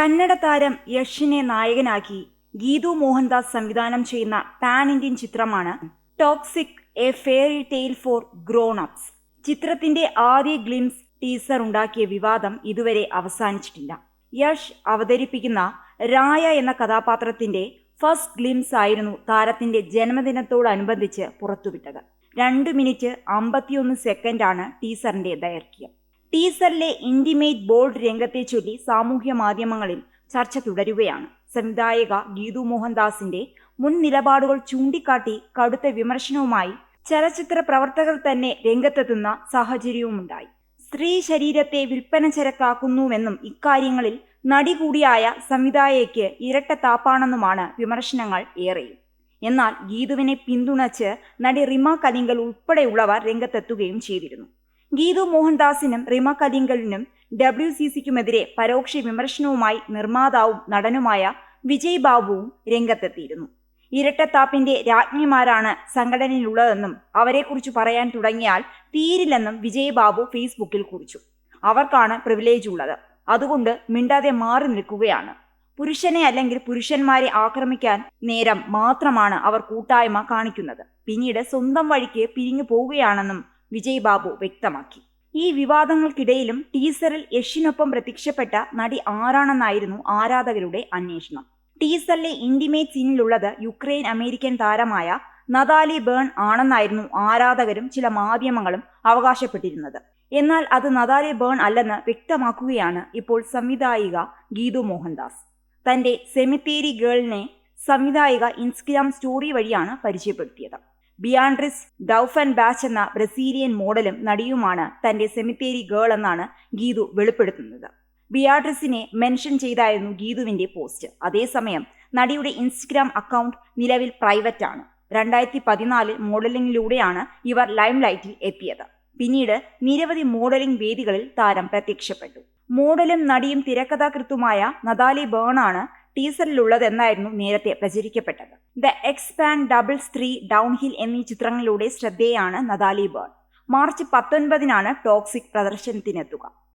കന്നഡ താരം യഷിനെ നായകനാക്കി ഗീതു മോഹൻദാസ് സംവിധാനം ചെയ്യുന്ന പാൻ ഇന്ത്യൻ ചിത്രമാണ് Toxic a fairy tale for grown ups ചിത്രത്തിന്റെ ആദ്യ ഗ്ലിംസ് ടീസർ ഉണ്ടാക്കിയ വിവാദം ഇതുവരെ അവസാനിച്ചിട്ടില്ല. യഷ് അവതരിപ്പിക്കുന്ന രായ എന്ന കഥാപാത്രത്തിന്റെ ഫസ്റ്റ് ഗ്ലിംസ് ആയിരുന്നു താരത്തിന്റെ ജന്മദിനത്തോടനുബന്ധിച്ച് പുറത്തുവിട്ടത്. രണ്ട് മിനിറ്റ് അമ്പത്തിയൊന്ന് സെക്കൻഡാണ് ടീസറിന്റെ ദൈർഘ്യം. ടീസറിലെ ഇന്റിമേറ്റ് ബോൾഡ് രംഗത്തെ ചൊല്ലി സാമൂഹ്യ മാധ്യമങ്ങളിൽ ചർച്ച തുടരുകയാണ്. സംവിധായക ഗീതു മോഹൻദാസിന്റെ മുൻ നിലപാടുകൾ ചൂണ്ടിക്കാട്ടി കടുത്ത വിമർശനവുമായി ചലച്ചിത്ര പ്രവർത്തകർ തന്നെ രംഗത്തെത്തുന്ന സാഹചര്യവുമുണ്ടായി. സ്ത്രീ ശരീരത്തെ വിൽപ്പന ചരക്കാക്കുന്നുവെന്നും ഇക്കാര്യങ്ങളിൽ നടി കൂടിയായ സംവിധായകയ്ക്ക് ഇരട്ടത്താപ്പാണെന്നുമാണ് വിമർശനങ്ങൾ ഏറെയും. എന്നാൽ ഗീതുവിനെ പിന്തുണച്ച് നടി റിമ കലിങ്കൽ ഉൾപ്പെടെയുള്ളവർ രംഗത്തെത്തുകയും ചെയ്തിരുന്നു. ഗീതു മോഹൻദാസിനും റിമ കലിങ്കലിനും ഡബ്ല്യു സി സിക്കുമെതിരെ പരോക്ഷ വിമർശനവുമായി നിർമ്മാതാവും നടനുമായ വിജയ് ബാബുവും രംഗത്തെത്തിയിരുന്നു. ഇരട്ടത്താപ്പിന്റെ രാജ്ഞിമാരാണ് സംഘടനയിലുള്ളതെന്നും അവരെക്കുറിച്ച് പറയാൻ തുടങ്ങിയാൽ തീരില്ലെന്നും വിജയ് ബാബു ഫേസ്ബുക്കിൽ കുറിച്ചു. അവർക്കാണ് പ്രിവിലേജ് ഉള്ളത്. അതുകൊണ്ട് മിണ്ടാതെ മാറി നിൽക്കുകയാണ്. പുരുഷനെ അല്ലെങ്കിൽ പുരുഷന്മാരെ ആക്രമിക്കാൻ നേരം മാത്രമാണ് അവർ കൂട്ടായ്മ കാണിക്കുന്നത്. പിന്നീട് സ്വന്തം വഴിക്ക് പിരിഞ്ഞു പോവുകയാണെന്നും വിജയ് ബാബു വ്യക്തമാക്കി. ഈ വിവാദങ്ങൾക്കിടയിലും ടീസറിൽ യഷിനൊപ്പം പ്രത്യക്ഷപ്പെട്ട നടി ആരാണെന്നായിരുന്നു ആരാധകരുടെ അന്വേഷണം. ടീസറിലെ ഇന്റിമേറ്റ് സീനിലുള്ളത് യുക്രൈൻ അമേരിക്കൻ താരമായ നദാലി ബേൺ ആണെന്നായിരുന്നു ആരാധകരും ചില മാധ്യമങ്ങളും അവകാശപ്പെട്ടിരുന്നത്. എന്നാൽ അത് നദാലി ബേൺ അല്ലെന്ന് വ്യക്തമാക്കുകയാണ് ഇപ്പോൾ സംവിധായിക ഗീതു മോഹൻദാസ്. തന്റെ സെമിത്തേരി ഗേളിനെ സംവിധായിക ഇൻസ്റ്റഗ്രാം സ്റ്റോറി വഴിയാണ് പരിചയപ്പെടുത്തിയത്. ബിയാൻഡ്രിസ് ആൻഡ് ബാച്ച് എന്ന ബ്രസീലിയൻ മോഡലും നടിയുമാണ് തന്റെ സെമിത്തേരി ഗേൾ എന്നാണ് ഗീതു വെളിപ്പെടുത്തുന്നത്. ബിയാഡ്രിസിനെ മെൻഷൻ ചെയ്തായിരുന്നു ഗീതുവിന്റെ പോസ്റ്റ്. അതേസമയം നടിയുടെ ഇൻസ്റ്റഗ്രാം അക്കൗണ്ട് നിലവിൽ പ്രൈവറ്റ് ആണ്. രണ്ടായിരത്തി പതിനാലിൽ മോഡലിംഗിലൂടെയാണ് ഇവർ ലൈം ലൈറ്റിൽ എത്തിയത്. പിന്നീട് നിരവധി മോഡലിംഗ് വേദികളിൽ താരം പ്രത്യക്ഷപ്പെട്ടു. മോഡലും നടിയും തിരക്കഥാകൃത്തുമായ നദാലി ബേണാണ് ടീസറിലുള്ളതെന്നായിരുന്നു നേരത്തെ പ്രചരിക്കപ്പെട്ടത്. The Expendables three Downhill എന്നീ ചിത്രങ്ങളിലൂടെ ശ്രദ്ധേയാണ് നദാലി ബേൺ. മാർച്ച് പത്തൊൻപതിനാണ് ടോക്സിക് പ്രദർശനത്തിനെത്തുക.